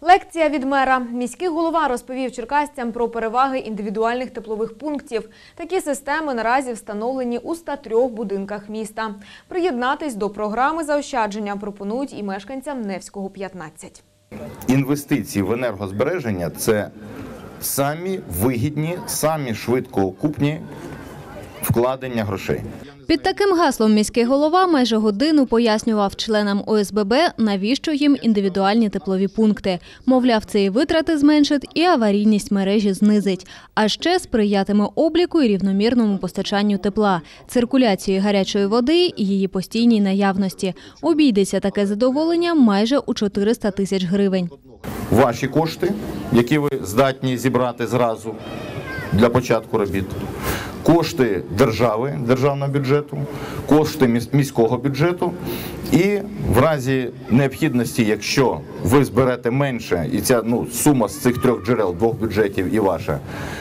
Лекція від мера. Міський голова розповів черкасцям про переваги індивідуальних теплових пунктів. Такі системи наразі встановлені у 103 будинках міста. Приєднатись до програми заощадження пропонують і мешканцям Невського 15. Інвестиції в енергозбереження це самі вигідні, самі швидкоокупні вкладення грошей. Під таким гаслом міський голова майже годину пояснював членам ОСББ, навіщо їм індивідуальні теплові пункти. Мовляв, це і витрати зменшить, і аварійність мережі знизить. А ще сприятиме обліку і рівномірному постачанню тепла, циркуляції гарячої води і її постійній наявності. Обійдеться таке задоволення майже у 400 тисяч гривень. Ваші кошти, які ви здатні зібрати зразу для початку робіт, кошти держави, державного бюджету, кошти міс- міського бюджету. І в разі необхідності, якщо ви зберете менше, і ця ну, сума з цих трьох джерел, двох бюджетів і ваша,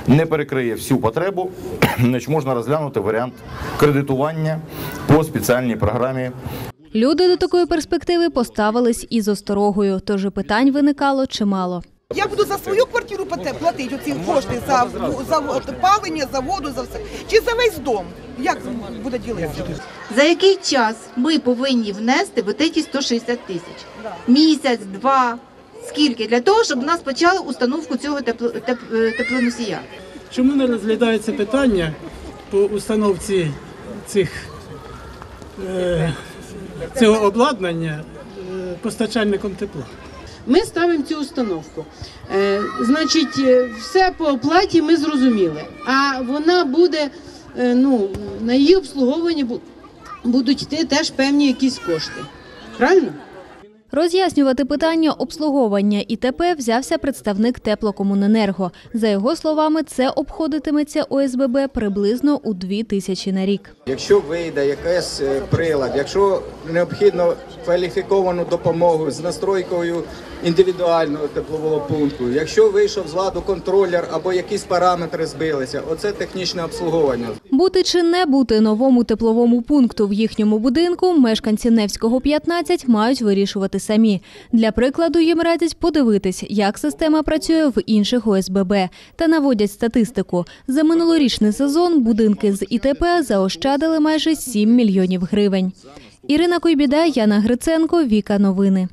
не перекриє всю потребу, значить можна розглянути варіант кредитування по спеціальній програмі Люди до такої перспективи поставились із осторогою, тож питань виникало чимало. Я буду за свою квартиру платити оці кошти за, за опалення, за воду, за все. Чи за весь дом? Як буде ділитися? За який час ми повинні внести в ті 160 тисяч? Місяць, два, скільки? Для того, щоб у нас почали установку цього тепло, теп, е, теплоносія. Чому не розглядається питання по установці цих, е, цього обладнання е, постачальником тепла? Ми ставимо цю установку. Е, значить, е, все по оплаті ми зрозуміли. А вона буде, е, ну, на її обслуговування будуть йти теж певні якісь кошти. Правильно? Роз'яснювати питання обслуговування ІТП взявся представник теплокомуненерго. За його словами, це обходитиметься ОСББ приблизно у 2 тисячі на рік. Якщо вийде якийсь е, прилад, якщо необхідно кваліфіковану допомогу з настройкою індивідуального теплового пункту, якщо вийшов з ладу контролер або якісь параметри збилися, оце технічне обслуговування. Бути чи не бути новому тепловому пункту в їхньому будинку мешканці Невського 15 мають вирішувати самі. Для прикладу їм радять подивитись, як система працює в інших ОСББ та наводять статистику. За минулорічний сезон будинки з ІТП заощадили майже 7 мільйонів гривень. Ірина Койбіда, Яна Гриценко, Віка Новини.